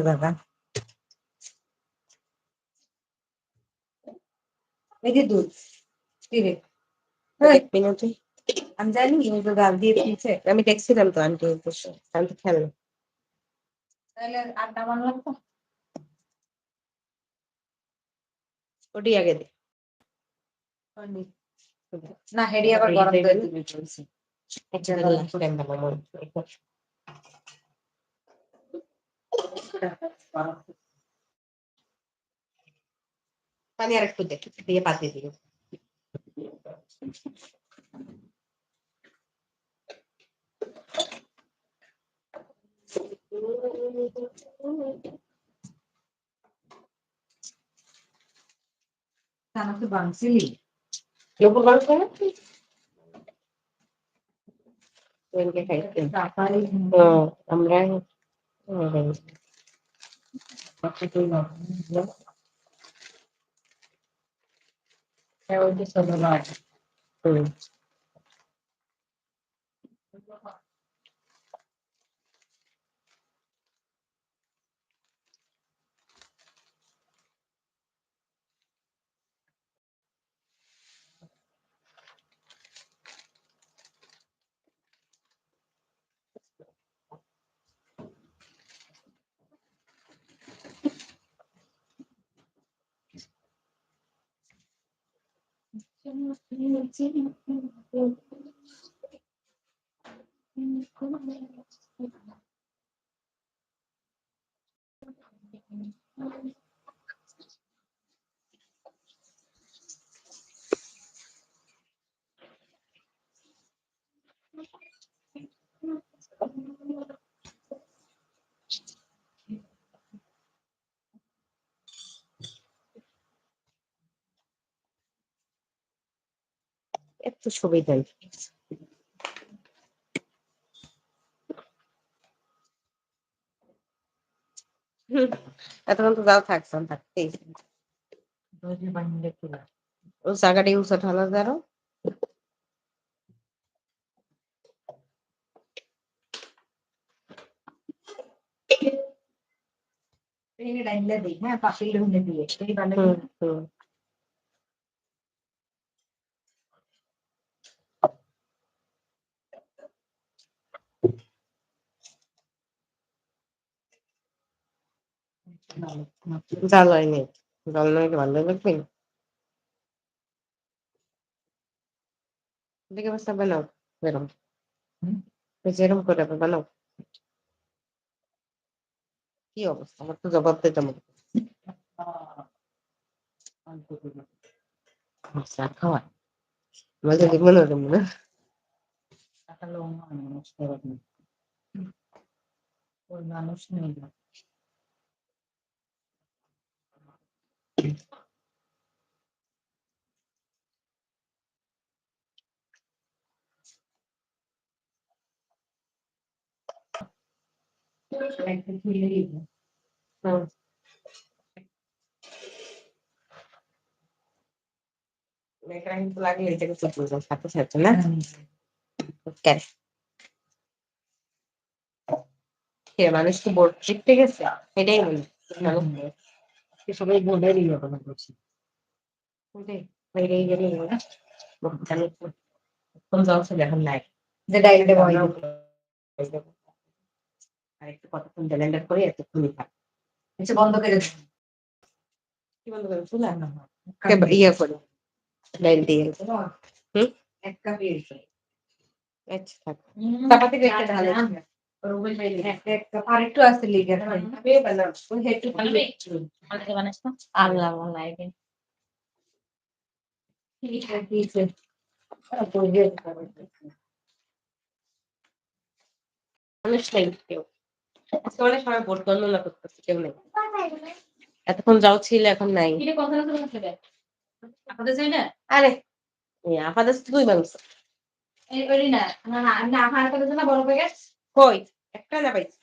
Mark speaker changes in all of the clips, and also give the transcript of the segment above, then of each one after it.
Speaker 1: দাদা। এই যে দুধ আমি জানি ওই যে গাল দিয়ে দিয়েছে।
Speaker 2: আমি দেখছিলাম তো আন্টি তো খেয়াল
Speaker 1: তাহলে আড্ডা বানলাম তো?
Speaker 2: ওটি আগে দে।
Speaker 1: না হেডি আবার গরম করে দিবি।
Speaker 2: পানি আর একটু দে দিয়ে পাতি দিও
Speaker 1: আমাকে বাংসিলি
Speaker 2: తనకు బంక్సిలి లోపల బంక్సిలి খাইতে ও, হুম। একটু সুবিধা এতক্ষণ তো যাও থাকছেন থাকতেই ও জায়গাটা ইউজ যারো
Speaker 1: হ্যাঁ ঢুকে দিয়ে এই বালে
Speaker 2: হুম হুম জাল হয়নি জাল নয় ভালো লাগবে দেখে বাসা বানাও এরম? যেরম করে বানাও কি অবস্থা? আমার তো জবাব দিতে চা খাওয়া? না। মনে
Speaker 1: ওই মানুষ নেই।
Speaker 2: হুম মেয়েটা কিন্তু লাগলে মানুষ কি বোর্ড শিখতে গেছে? এটাই বলি। মানুষ
Speaker 1: সবাই বোর্ডেরই ঘটনা করছে।
Speaker 2: বাইরেই গেলে এখন নাই।
Speaker 1: যে ডাইরেক্টে বয়
Speaker 2: আর একটু কতক্ষণ ব্যালেন্ডার করে এতক্ষণ থাক।
Speaker 1: আচ্ছা বন্ধ করে
Speaker 2: কি বন্ধ করে চুলা ইয়ে করে। ডাইল দিয়ে। হুম?
Speaker 1: এক কাপ এসে
Speaker 2: আচ্ছা থাক।
Speaker 1: চাপাতি রেখে ঢালে একটু আছে লিগে ওই
Speaker 3: আল্লাহ বানাইবে
Speaker 2: মানুষ নাই কেউ। অনেক সময় ভোট গণনা করতেছে কেউ নেই। এতক্ষণ যাও ছিল এখন নাই। আরে আপাতত দুই
Speaker 3: না না না আমি না আপনার কথা না বড় প্যাকেট
Speaker 2: কই? একটা না পাইছি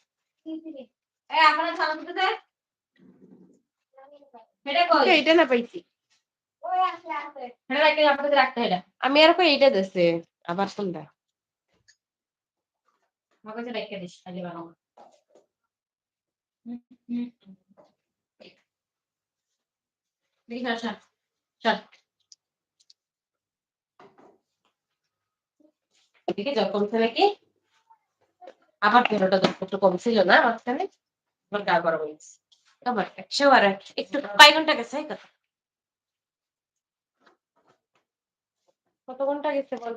Speaker 3: এটা
Speaker 2: না পাইছি। আমি আর কই এইটা দেছে? আবার কোনটা?
Speaker 3: আমার কাছে রেখে দিস খালি বানাবো দেখি সর
Speaker 2: আবার পনেরোটা একটু কমছিল না মাঝখানে আবার গা গরম হয়েছে আবার একশো আর একটু কয় ঘণ্টা গেছে কত ঘণ্টা গেছে বল?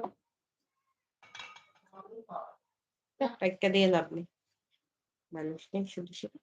Speaker 2: দিয়ে লাভ নেই। মানুষ নেই, শুধু শুধু।